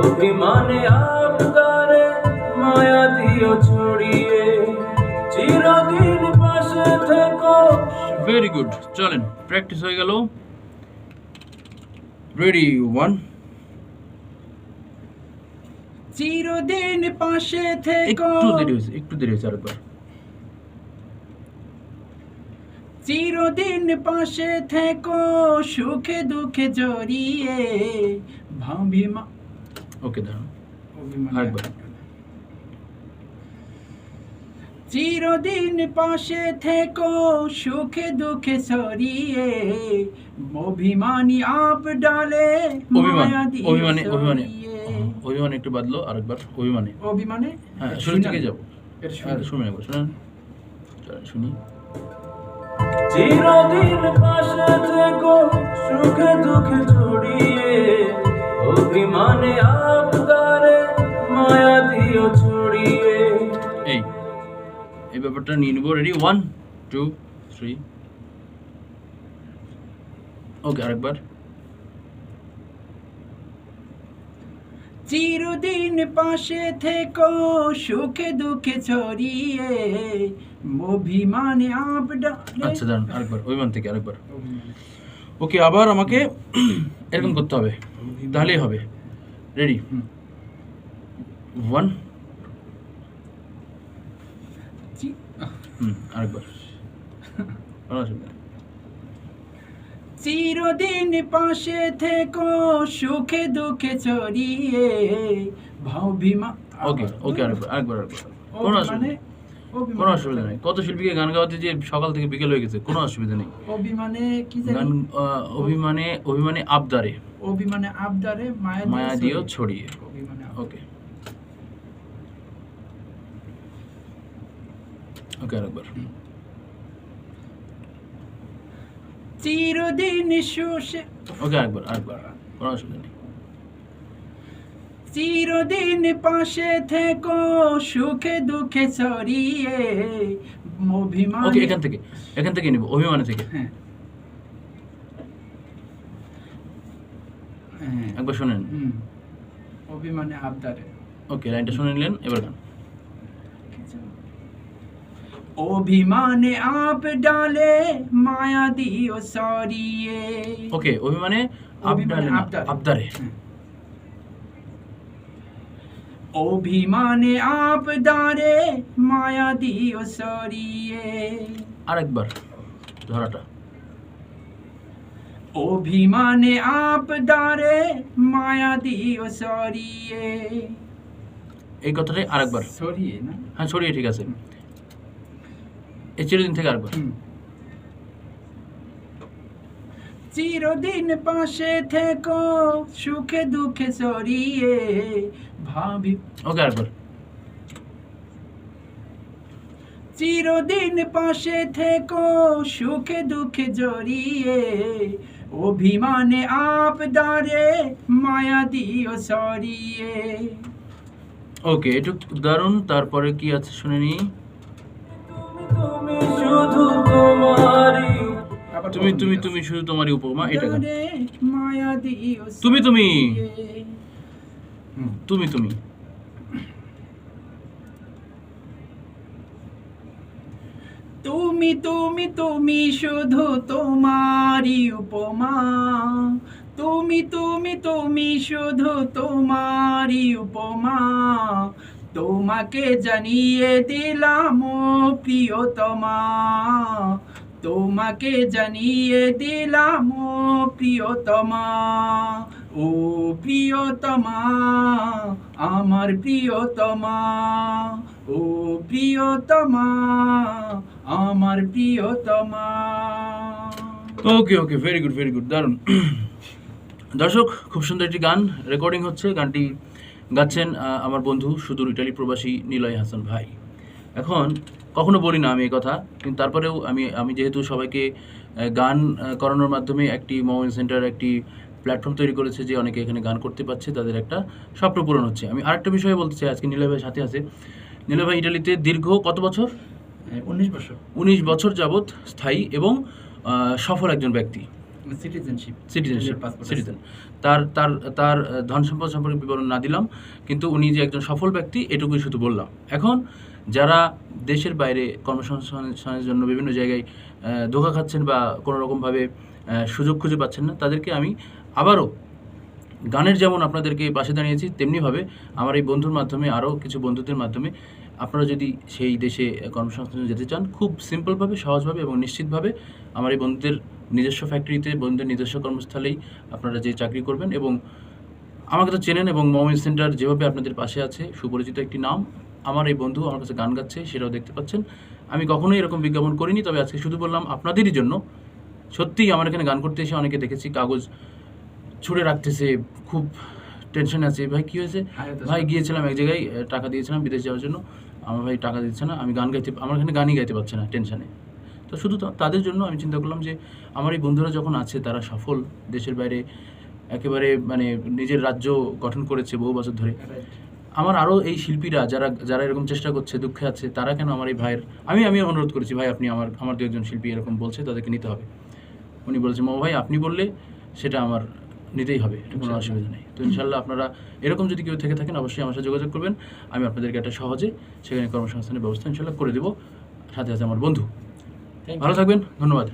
অভিমানে আপনারে মায়া দিও ছড়িয়ে। চিরদিন পাশে থেকো। ভেরি গুড চলেন প্র্যাকটিস হয়ে গেল। রেডি ওয়ান চিরদিন পাশে থেকো। একটু দেরি হয়েছে একটু দেরি হয়েছে আরেকবার। চিরদিন পাশে থেকো সুখে দুঃখে জড়িয়ে। ভাবি মা ওকে আরেকবার। চিরদিন পাশে থেকো সুখে দুঃখে সরিয়ে অভিমানী আপ ডালে অভিমান অভিমানে অভিমানে। একটু বাদলো আরেকবার। অভিমানে। অভিমানে? হ্যাঁ শুরু থেকে যাব। শুনি হ্যাঁ না। শুনুন একবার শুনুন। চলেন শুনি। চিরদিন পাশে থেকো, সুখে দুঃখে জড়িয়ে অভিমানে আপনারে মায়া দিও ছড়িয়ে। এই এই ব্যাপারটা নিয়ে নেব ready one two three okay আরেকবার। চিরদিন পাশে থেকো সুখে দুঃখে ছড়িয়ে। অভিমানে আচ্ছা দাঁড়ান আরেকবার অভিমান থেকে আরেকবার। ওকে আবার আমাকে এরকম করতে হবে। তাহলেই হবে। রেডি ওয়ান হুম আরেকবার। চিরদিন পাশে থেকো সুখে দুঃখে ছড়িয়ে। ভাবিমা ওকে ওকে আরেকবার আরেকবার অসুবিধা কোনো অসুবিধা নেই। কত শিল্পীকে গান গাওয়াতে যে সকাল থেকে বিকেল হয়ে গেছে কোনো অসুবিধা নেই। অভিমানে কি গান অভিমানে অভিমানে আবদারে। অভিমানে আবদারে মায়া মায়া দিয়েও ছড়িয়ে। ওকে। ওকে আরেকবার। চিরদিন সুষে ওকে আরেকবার আরেকবার কোনো অসুবিধা নেই। চিরদিন পাশে থেকো সুখে দুঃখে ছড়িয়ে অভিমান ওকে এখান থেকে এখান থেকে নিব অভিমানে থেকে। হ্যাঁ। হ্যাঁ। একবার শোনেন। অভিমানে আবদারে। ওকে লাইনটা শুনে নিলেন এবার গান। অভিমানে আপ ডালে মায়া দিও সরিয়ে ওকে অভিমানে আবদারে না, আবদারে। অভিমানে আপ দারে মায়া দিও সরিয়ে আরেকবার ধরাটা। অভিমানে আপ দারে মায়া দিও সরিয়ে এই কথাটাই আরেকবার। সরিয়ে না? হ্যাঁ ছড়িয়ে ঠিক আছে। চিরদিন থেকে আরেকবার। চিরদিন পাশে থেকো সুখে দুঃখে সরিয়ে ভাবি ওকে আরেকবার। চিরদিন পাশে থেকো সুখে দুঃখে জড়িয়ে অভিমানে আপ দারে মায়া দিও সরিয়ে ওকে এটুক দারুণ তারপরে কি আছে শুনে নি তুমি তুমি তুমি শুধু তোমারই উপমা এটা তুমি, তুমি। তুমি তুমি। তুমি তুমি তুমি শুধু তোমারই উপমা। তুমি তুমি তুমি শুধু তোমারই উপমা। তোমাকে জানিয়ে দিলাম ও প্রিয়তমা। তোমাকে জানিয়ে দিলাম, ও প্রিয়তমা ও প্রিয়তমা, আমার প্রিয়তমা, ও প্রিয়তমা, আমার প্রিয়তমা। Okay okay very good very good দারুণ। দর্শক, খুব সুন্দর একটি গান রেকর্ডিং হচ্ছে। গানটি গাচ্ছেন আমার বন্ধু সুদূর ইটালি প্রবাসী নিলয় হাসান ভাই। এখন কখনো বলি না আমি এই কথা কিন্তু তারপরেও আমি আমি যেহেতু সবাইকে গান করানোর মাধ্যমে একটি মোমেন্ট সেন্টার একটি প্ল্যাটফর্ম তৈরি করেছে যে অনেকে এখানে গান করতে পারছে তাদের একটা স্বপ্ন পূরণ হচ্ছে। আমি আরেকটা বিষয়ে বলতে চাই আজকে নীলা ভাই সাথে আছে। নীলা ভাই ইটালিতে দীর্ঘ কত বছর? উনিশ বছর। উনিশ বছর যাবৎ স্থায়ী এবং সফল একজন ব্যক্তি। সিটিজেনশিপ সিটিজেনশিপ সিটিজেন তার তার তার ধন সম্পদ সম্পর্কে বিবরণ না দিলাম কিন্তু উনি যে একজন সফল ব্যক্তি এটুকুই শুধু বললাম। এখন যারা দেশের বাইরে কর্মসংস্থানের জন্য বিভিন্ন জায়গায় ধোকা খাচ্ছেন বা কোনো রকমভাবে সুযোগ খুঁজে পাচ্ছেন না তাদেরকে আমি আবারও গানের যেমন আপনাদেরকে পাশে দাঁড়িয়েছি তেমনিভাবে আমার এই বন্ধুর মাধ্যমে আরও কিছু বন্ধুদের মাধ্যমে আপনারা যদি সেই দেশে কর্মসংস্থানে যেতে চান খুব সিম্পলভাবে সহজভাবে এবং নিশ্চিতভাবে আমার এই বন্ধুদের নিজস্ব ফ্যাক্টরিতে বন্ধুদের নিজস্ব কর্মস্থলেই আপনারা যে চাকরি করবেন এবং আমাকে তো চেনেন এবং মোহাম্মদ সেন্টার যেভাবে আপনাদের পাশে আছে সুপরিচিত একটি নাম আমার এই বন্ধু আমার কাছে গান গাচ্ছে সেটাও দেখতে পাচ্ছেন। আমি কখনোই এরকম বিজ্ঞাপন করিনি তবে আজকে শুধু বললাম আপনাদেরই জন্য। সত্যিই আমার এখানে গান করতে এসে অনেকে দেখেছি কাগজ ছুঁড়ে রাখতেছে খুব টেনশন আছে ভাই কী হয়েছে? ভাই গিয়েছিলাম এক জায়গায় টাকা দিয়েছিলাম বিদেশ যাওয়ার জন্য। আমার ভাই টাকা দিচ্ছে না। আমি গান গাইতে আমার এখানে গানই গাইতে পারছে না টেনশনে তো শুধু তাদের জন্য আমি চিন্তা করলাম যে আমার এই বন্ধুরা যখন আছে তারা সফল দেশের বাইরে একেবারে মানে নিজের রাজ্য গঠন করেছে বহু বছর ধরে। আমার আরও এই শিল্পীরা যারা যারা এরকম চেষ্টা করছে দুঃখে আছে তারা কেন আমার এই ভাইয়ের আমি আমি অনুরোধ করেছি ভাই আপনি আমার আমার দু একজন শিল্পী এরকম বলছে তাদেরকে নিতে হবে। উনি বলেছেন মো ভাই আপনি বললে সেটা আমার নিতেই হবে এটা কোনো অসুবিধা নেই। তো ইনশাল্লাহ আপনারা এরকম যদি কেউ থেকে থাকেন অবশ্যই আমার সাথে যোগাযোগ করবেন। আমি আপনাদেরকে একটা সহজে সেখানে কর্মসংস্থানের ব্যবস্থা ইনশাল্লাহ করে দেবো। সাথে সাথে আমার বন্ধু। ভালো থাকবেন ধন্যবাদ।